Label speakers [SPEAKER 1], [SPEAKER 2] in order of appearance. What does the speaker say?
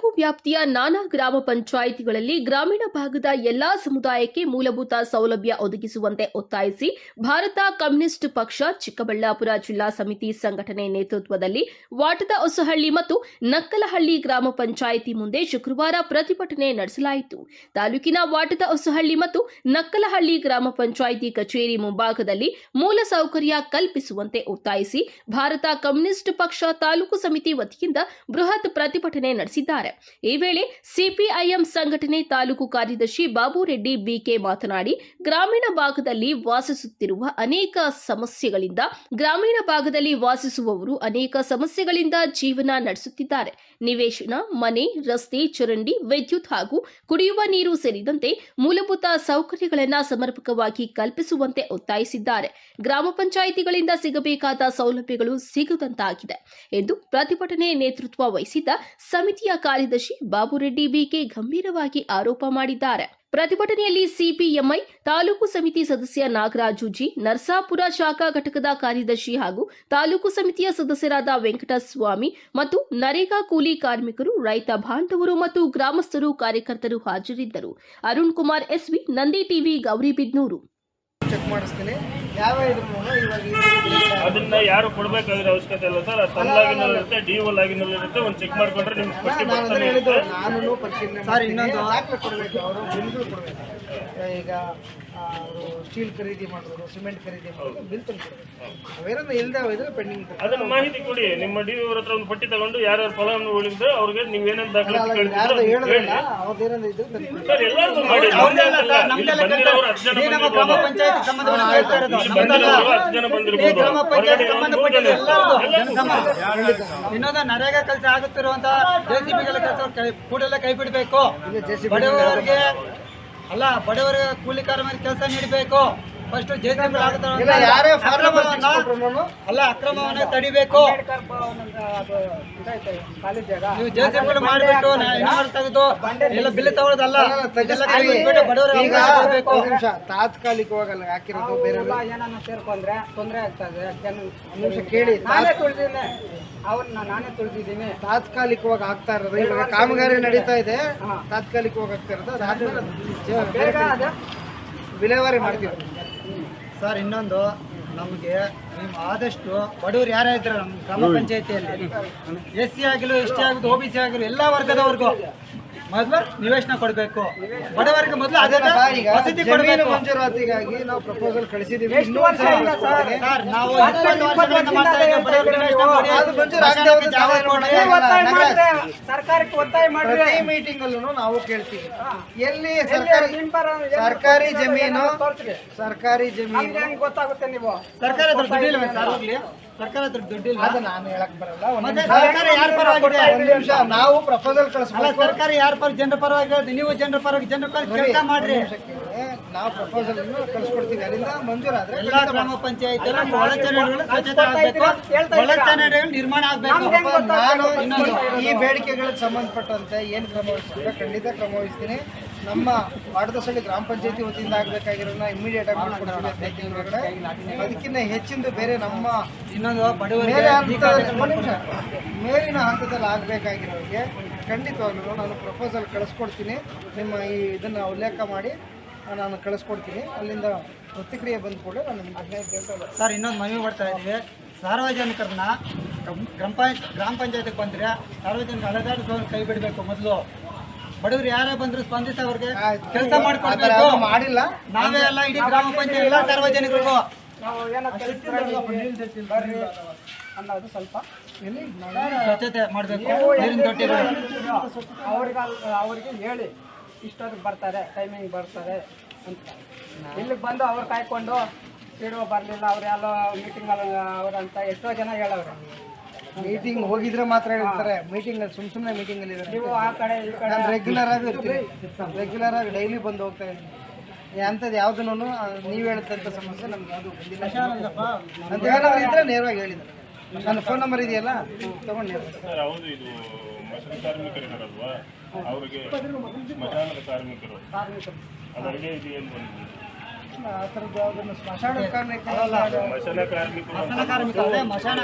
[SPEAKER 1] ತಾಲೂಕು ವ್ಯಾಪ್ತಿಯ ನಾನಾ ಗ್ರಾಮ ಪಂಚಾಯಿತಿಗಳಲ್ಲಿ ಗ್ರಾಮೀಣ ಭಾಗದ ಎಲ್ಲಾ ಸಮುದಾಯಕ್ಕೆ ಮೂಲಭೂತ ಸೌಲಭ್ಯ ಒದಗಿಸುವಂತೆ ಒತ್ತಾಯಿಸಿ ಭಾರತ ಕಮ್ಯುನಿಸ್ಟ್ ಪಕ್ಷ, ಚಿಕ್ಕಬಳ್ಳಾಪುರ ಜಿಲ್ಲಾ ಸಮಿತಿ ಸಂಘಟನೆ ನೇತೃತ್ವದಲ್ಲಿ ವಾಟದ ಹೊಸಹಳ್ಳಿ ಮತ್ತು ನಕ್ಕಲಹಳ್ಳಿ ಗ್ರಾಮ ಪಂಚಾಯಿತಿ ಮುಂದೆ ಶುಕ್ರವಾರ ಪ್ರತಿಭಟನೆ ನಡೆಸಲಾಯಿತು. ತಾಲೂಕಿನ ವಾಟದ ಹೊಸಹಳ್ಳಿ ಮತ್ತು ನಕ್ಕಲಹಳ್ಳಿ ಗ್ರಾಮ ಪಂಚಾಯಿತಿ ಕಚೇರಿ ಮುಂಭಾಗದಲ್ಲಿ ಮೂಲಸೌಕರ್ಯ ಕಲ್ಪಿಸುವಂತೆ ಒತ್ತಾಯಿಸಿ ಭಾರತ ಕಮ್ಯುನಿಸ್ಟ್ ಪಕ್ಷ ತಾಲೂಕು ಸಮಿತಿ ವತಿಯಿಂದ ಬೃಹತ್ ಪ್ರತಿಭಟನೆ ನಡೆಸಿದ್ದಾರೆ. ಈ ವೇಳೆ ಸಿಪಿಐಎಂ ಸಂಘಟನೆ ತಾಲೂಕು ಕಾರ್ಯದರ್ಶಿ ಬಾಬುರೆಡ್ಡಿ ಬಿಕೆ ಮಾತನಾಡಿ, ಗ್ರಾಮೀಣ ಭಾಗದಲ್ಲಿ ವಾಸಿಸುತ್ತಿರುವ ಅನೇಕ ಸಮಸ್ಯೆಗಳಿಂದ ಗ್ರಾಮೀಣ ಭಾಗದಲ್ಲಿ ವಾಸಿಸುವವರು ಅನೇಕ ಸಮಸ್ಯೆಗಳಿಂದ ಜೀವನ ನಡೆಸುತ್ತಿದ್ದಾರೆ. ನಿವೇಶನ, ಮನೆ, ರಸ್ತೆ, ಚರಂಡಿ, ವಿದ್ಯುತ್ ಹಾಗೂ ಕುಡಿಯುವ ನೀರು ಸೇರಿದಂತೆ ಮೂಲಭೂತ ಸೌಕರ್ಯಗಳನ್ನು ಸಮರ್ಪಕವಾಗಿ ಕಲ್ಪಿಸುವಂತೆ ಒತ್ತಾಯಿಸಿದ್ದಾರೆ. ಗ್ರಾಮ ಪಂಚಾಯಿತಿಗಳಿಂದ ಸಿಗಬೇಕಾದ ಸೌಲಭ್ಯಗಳು ಸಿಗದಂತಾಗಿದೆ ಎಂದು ಪ್ರತಿಭಟನೆ ನೇತೃತ್ವ ವಹಿಸಿದ್ದ ಸಮಿತಿಯ ಕಾರ್ಯದರ್ಶಿ ಬಾಬುರೆಡ್ಡಿ ಬಿಕೆ ಗಂಭೀರವಾಗಿ ಆರೋಪ ಮಾಡಿದ್ದಾರೆ. ಪ್ರತಿಭಟನೆಯಲ್ಲಿ ಸಿಪಿಎಂಐ, ತಾಲೂಕು ಸಮಿತಿ ಸದಸ್ಯ ನಾಗರಾಜು ಜಿ, ನರ್ಸಾಪುರ ಶಾಖಾ ಘಟಕದ ಕಾರ್ಯದರ್ಶಿ ಹಾಗೂ ತಾಲೂಕು ಸಮಿತಿಯ ಸದಸ್ಯರಾದ ವೆಂಕಟಸ್ವಾಮಿ ಮತ್ತು ನರೇಗಾ ಕೂಲಿ ಕಾರ್ಮಿಕರು, ರೈತ ಬಾಂಧವರು ಮತ್ತು ಗ್ರಾಮಸ್ಥರು ಕಾರ್ಯಕರ್ತರು ಹಾಜರಿದ್ದರು. Arun Kumar, SV, Nandi TV, Gauribidanur.
[SPEAKER 2] ಅದನ್ನ ಯಾರು ಕೊಡ್ಬೇಕಾಗಿರೋ ಅವಶ್ಯಕತೆ ಇಲ್ಲ ಸರ್. ಅದು ತನ್ನ ಲಾಗಿನಲ್ಲಿ ಇರುತ್ತೆ ಡಿ ಒ ಲಾಗಿನಲ್ಲಿ ಇರುತ್ತೆ ಒಂದು ಚೆಕ್ ಮಾಡ್ಕೊಂಡ್ರೆ ನಿಮ್ಗೆ ಪಟ್ಟಿ ಬರ್ತಾನೆ ಇರುತ್ತೆ.
[SPEAKER 3] ಸರ್, ಇನ್ನೊಂದು-
[SPEAKER 4] ಕೊಡಬೇಕು? ಅವರು ಬಿಲ್ಗಳು ಕೊಡಬೇಕು. ಈಗ ಅವರು ಸ್ಟೀಲ್ ಖರೀದಿ ಮಾಡೋದು ಸಿಮೆಂಟ್ ಖರೀದಿ ಮಾಡೋದು ಬಿಲ್ ತಂದು ಅವೇನೋ ಇಲ್ಲದೆ ಹೋದ್ರೆ ಪೆಂಡಿಂಗ್
[SPEAKER 2] ಅದನ್ನ ಮಾಹಿತಿ ಕೊಡಿ. ನಿಮ್ಮ ಡಿ ಅವ್ರ ಹತ್ರ ಒಂದು ಪಟ್ಟಿ ತಗೊಂಡು ಯಾರ್ಯಾರು ಫಲಾನು ಉಳಿದ್ರೆ ಅವ್ರಿಗೆ ನೀವು ಏನೇನು ದಾಖಲೆ
[SPEAKER 4] ಯಾರ್ದು
[SPEAKER 2] ಕೇಳ್ತಿದ್ರು
[SPEAKER 4] ಹೇಳಿದ್ರಲ್ಲ ಅವ್ರದ್ದೇನೋ ಇದ್ರೆ
[SPEAKER 2] ಸರ್ ಎಲ್ಲರಿಗೂ ಮಾಡಿ. ಬಂದಿರೋರು ಹತ್ತು ಜನ
[SPEAKER 3] ಗ್ರಾಮ. ಪಂಚಾಯತ್ ಸಂಬಂಧಪಟ್ಟ ಎಲ್ಲರಿಗೂ ಇನ್ನೊಂದು ನರೇಗಾ ಕೆಲಸ ಆಗುತ್ತಿರುವಂತ ಜೆಸಿಬಿಗಳ ಕೆಲಸ ಕೂಡಲೇ ಕೈ ಬಿಡಬೇಕು. ಬಡವರಿಗೆ ಅಲ್ಲ ಬಡವರಿಗೆ ಕೂಲಿ ಕಾರ್ಮಿಕ ಕೆಲಸ ನೀಡಬೇಕು. ಫಸ್ಟ್ ಜೆಸಿಬಿ ಅಲ್ಲ ಅಕ್ರಮವನ್ನ ತಡಿಬೇಕು. ನೀವು ಜೆಸಿಬಿ ಮಾಡಿಬಿಟ್ಟು ತೆಗೆದು ಎಲ್ಲ ಬಿಲ್ ತಗೊಳ್ಳೋದಲ್ಲ
[SPEAKER 4] ನಿಮಿಷ ತಾತ್ಕಾಲಿಕವಾಗಿ ಅಲ್ಲಿ ಹಾಕಿರೋದು ಬೇರೆ
[SPEAKER 5] ಏನನ್ನ ಸೇರ್ಕೊಂಡ್ರೆ ತೊಂದರೆ ಆಗ್ತದೆ ಜನ
[SPEAKER 4] ನಿಮಿಷ ಕೇಳಿ
[SPEAKER 5] ನಾನೇ ತುಳಿದಿದ್ದೀನಿ. ಅವ್ರನ್ನ ನಾನೇ ತುಳಿದಿದ್ದೀನಿ.
[SPEAKER 4] ತಾತ್ಕಾಲಿಕವಾಗಿ ಆಗ್ತಾ ಇರೋದು. ಇವಾಗ ಕಾಮಗಾರಿ ನಡೀತಾ ಇದೆ. ತಾತ್ಕಾಲಿಕವಾಗಿ ಆಗ್ತಾ ಇರೋದು. ಅದಾದ್ಮೇಲೆ
[SPEAKER 5] ಬೇಗ ಅದೇ.
[SPEAKER 4] ವಿಲೇವಾರಿ ಮಾಡ್ತೀವಿ.
[SPEAKER 3] ಸರ್ ಇನ್ನೊಂದು ನಮಗೆ ನೀವು ಆದಷ್ಟು ಬಡವರು ಯಾರೇ ಇದ್ದಾರೆ ನಮ್ಮ ಗ್ರಾಮ ಪಂಚಾಯತಿಯಲ್ಲಿ ಎಸ್ ಸಿ ಆಗಿಲು ಎಸ್ ಟಿ ಆಗಿದ್ದು ಒ ಬಿ ಸಿ ಆಗಿರು ಎಲ್ಲ ವರ್ಗದವ್ರಿಗೂ ಮೊದಲು ನಿವೇಶನ ಕೊಡಬೇಕು. ಬಡವರಿಗೆ ಮೊದಲು ವಸತಿ ಕೊಡಬೇಕು.
[SPEAKER 4] ಮಂಜೂರಾತಿಗಾಗಿ ನಾವು ಪ್ರಪೋಸಲ್?
[SPEAKER 5] ಸರ್?
[SPEAKER 3] ನಾವು
[SPEAKER 5] ಸರ್ಕಾರಕ್ಕೆ ಒತ್ತಾಯ
[SPEAKER 4] ಮಾಡಿ ಮೀಟಿಂಗ್ ಅಲ್ಲೂ ನಾವು ಕೇಳ್ತೀವಿ. ಎಲ್ಲಿ ಸರ್ಕಾರಿ ಜಮೀನು ಸರ್ಕಾರಿ ಜಮೀನು
[SPEAKER 5] ಹೆಂಗ್ ಗೊತ್ತಾಗುತ್ತೆ ನೀವು.
[SPEAKER 3] ಸರ್ಕಾರ ಸರ್ಕಾರ ಹತ್ರ ದುಡ್ಡಿಲ್ಲ
[SPEAKER 4] ಅದು ನಾನು ಹೇಳಕ್ ಬರಲ್ಲ
[SPEAKER 3] ಮತ್ತೆ ಸರ್ಕಾರ ಯಾರ ಪರವಾಗಿದೆ?
[SPEAKER 4] ಒಂದು ನಿಮಿಷ ನಾವು ಪ್ರಪೋಸಲ್
[SPEAKER 3] ಅಲ್ಲ
[SPEAKER 4] ಕಳಿಸ್ಬೇಕು
[SPEAKER 3] ಸರ್ಕಾರ ಯಾರ ಪರ ಜನರ ಪರವಾಗಿ? ನೀವು ಜನರ ಪರವಾಗಿ ಜನರ ಪರ ಕೆಲಸ ಮಾಡ್ರಿ.
[SPEAKER 4] ನಾವು ಪ್ರಪೋಸಲ್ ಕಳಿಸ್ಕೊಡ್ತೀವಿ. ಅಲ್ಲಿಂದ ಮಂಜೂರಾದ್ರೆ
[SPEAKER 3] ಎಲ್ಲಾ ಗ್ರಾಮ ಪಂಚಾಯತ್ ಒಳಚರಂಡಿಗಳು ಸ್ವಚ್ಛತೆ ಆಗ್ಬೇಕು. ಒಳಚರಂಡಿಗಳು ನಿರ್ಮಾಣ ಆಗ್ಬೇಕು.
[SPEAKER 4] ನಾನು ಈ- ಈ ಬೇಡಿಕೆಗಳಿಗೆ ಸಂಬಂಧಪಟ್ಟಂತೆ ಏನು ಕ್ರಮ ಖಂಡಿತ ಕ್ರಮ ವಹಿಸ್ತೀನಿ ನಮ್ಮ ವಾಡದಸಳ್ಳಿ ಗ್ರಾಮ ಪಂಚಾಯತಿ ವತಿಯಿಂದ ಆಗಬೇಕಾಗಿರೋದನ್ನ ಇಮಿಡಿಯೇಟ್ ಆಗಿ ಮಾಡ್ಕೊಡ್ತೀವಿ ಅದಕ್ಕಿಂತ ಹೆಚ್ಚಿಂದು ಬೇರೆ ನಮ್ಮ
[SPEAKER 3] ಇನ್ನೊಂದು ಬಡವರಿಗೆ
[SPEAKER 4] ಮೇಲೆ ಹಂತದಲ್ಲಿ ಒಂದ್ ನಿಮಿಷ. ಮೇಲಿನ ಹಂತದಲ್ಲಿ ಆಗಬೇಕಾಗಿರೋರಿಗೆ ಖಂಡಿತವಾಗ್ಲೂ ನಾನು ಪ್ರಪೋಸಲ್ ಕಳಿಸ್ಕೊಡ್ತೀನಿ. ನಿಮ್ಮ ಈ ಇದನ್ನು ಉಲ್ಲೇಖ ಮಾಡಿ ನಾನು ಕಳಿಸ್ಕೊಡ್ತೀನಿ. ಅಲ್ಲಿಂದ ಪ್ರತಿಕ್ರಿಯೆ ಬಂದ ಕೂಡ ನಾನು ನಿಮ್ಗೆ
[SPEAKER 3] ಸರ್ ಇನ್ನೊಂದು ಮನವಿ ಮಾಡ್ತಾ ಇದ್ದೀವಿ. ಸಾರ್ವಜನಿಕರನ್ನ ಗ್ರಾಮ ಪಂಚಾಯತ್ ಗ್ರಾಮ ಪಂಚಾಯತ್ಗೆ ಬಂದರೆ ಸಾರ್ವಜನಿಕ ಅಲೆದಾಡಿಸೋರು ಕೈ ಬಿಡಬೇಕು ಮೊದಲು. ಬಡವರು ಯಾರೇ ಬಂದ್ರು ಸ್ಪಂದಿಸ ಅವ್ರಿಗೆ ಕೆಲಸ ಮಾಡ್ಕೊಡ್ಬೇಕು.
[SPEAKER 4] ಮಾಡಿಲ್ಲ.
[SPEAKER 3] ನಾವೇ ಎಲ್ಲ ಇಡೀ ಗ್ರಾಮ ಪಂಚಾಯತ್ ಎಲ್ಲ ಸಾರ್ವಜನಿಕರಿಗೂ.
[SPEAKER 5] ಅನ್ನೋದು ಸ್ವಲ್ಪ
[SPEAKER 3] ಸ್ವಚ್ಛತೆ ಮಾಡಬೇಕು. ನೀರಿನ ತೊಟ್ಟಿಗಳು
[SPEAKER 5] ಅವ್ರಿಗೆ ಅವ್ರಿಗೆ ಹೇಳಿ. ಇಷ್ಟೊತ್ತಿಗೆ ಬರ್ತಾರೆ. ಟೈಮಿಂಗ್ ಬರ್ತಾರೆ ಅಂತ. ಇಲ್ಲಿಗೆ ಬಂದು ಅವ್ರು ಕಾಯ್ಕೊಂಡು ಇಡುವ ಬರಲಿಲ್ಲ. ಅವ್ರು ಎಲ್ಲೋ ಮೀಟಿಂಗಲ್ಲಿ ಅವ್ರಂತ ಎಷ್ಟೋ ಜನ ಹೇಳವ್ರೆ.
[SPEAKER 4] ಮೀಟಿಂಗ್ ಹೋಗಿದ್ರೆ ಮಾತ್ರ ಹೇಳ್ತಾರೆ. ಮೀಟಿಂಗ್ ಅಲ್ಲಿ ಸುಮ್ ಸುಮ್ಮನೆ ಮೀಟಿಂಗ್ ಅಲ್ಲಿ ಇದ್ದಾರೆ
[SPEAKER 5] ನೀವು ಆ ಕಡೆ ಈ ಕಡೆ
[SPEAKER 4] ನಾನು ರೆಗ್ಯುಲರ್ ಆಗಿ ಇರ್ತೀನಿ. ರೆಗ್ಯುಲರ್ ಆಗಿ ಡೈಲಿ ಬಂದು ಹೋಗ್ತಾ ಇದ್ದೀನಿ. ಅಂಥದ್ದು ಯಾವುದೂ ನೀವು ಹೇಳ್ತಂಥ ಸಮಸ್ಯೆ ನಮ್ಗೆ ಯಾವುದು ಬಂದಿಲ್ಲ. ಅಂತ ಏನಾದ್ರು ಇದ್ರೆ ನೇರವಾಗಿ ಹೇಳಿದ್ರು ನನ್ನ ಫೋನ್ ನಂಬರ್ ಇದೆಯಲ್ಲ? ತಗೊಂಡು
[SPEAKER 2] ಸರ್ ಹೌದು ಇದು ಮಸೂರು ಕಾರ್ಮಿಕರಿದಾರಲ್ವಾ ಅವ್ರಿಗೆ ಸ್ಮಶಾನದ ಕಾರ್ಮಿಕರು. ಅದು ಐಡಿಯಾ ಇದೆ ಏನು ಬಂದಿದೆ?
[SPEAKER 4] ಆ ಥರದ್ದು ಯಾವುದನ್ನು ಸ್ಮಶಾನ ಕಾರ್ಮಿಕ
[SPEAKER 2] ಮಶಾನ ಕಾರ್ಮಿಕರು
[SPEAKER 3] ಮಶಾನ